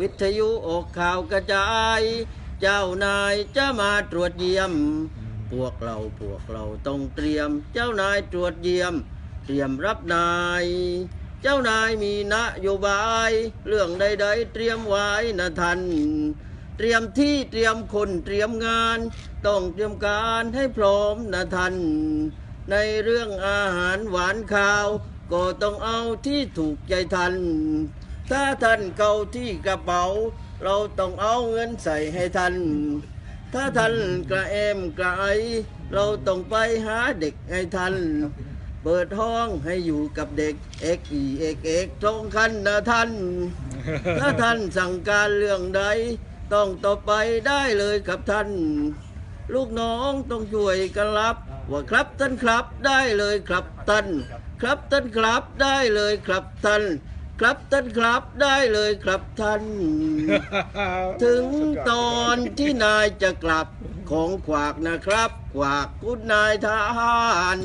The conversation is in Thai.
วิทยุออกข่าวกระจาย เจ้านายจะมาตรวจเยี่ยม พวกเราพวกเราต้องเตรียม เจ้านายตรวจเยี่ยม เตรียมรับนาย เจ้านายมีนโยบาย เรื่องใดๆ เตรียมไว้นะท่านเตรียมที่เตรียมคนเตรียมงาน ต้องเตรียมการให้พร้อมนะท่านในเรื่องอาหารหวานข้าว ก็ต้องเอาที่ถูกใจท่าน ถ้าท่านเกาที่กระเป๋า เราต้องเอาเงินใส่ให้ท่าน ถ้าท่านกระเอมกระไอ เราต้องไปหาเด็กให้ท่าน เปิดห้องให้อยู่กับเด็กเอกอีเอกเอกตรงคันนะท่าน ถ้าท่านสั่งการเรื่องใด ต้องต่อไปได้เลยครับท่าน ลูกน้องต้องช่วยกันรับ ว่าครับท่านครับได้เลยครับท่าน ครับท่านครับได้เลยครับท่าน ครับท่านครับได้เลยครับท่าน ถึงตอนที่นายจะกลับของขวากนะครับ ขวากคุณนายทหาร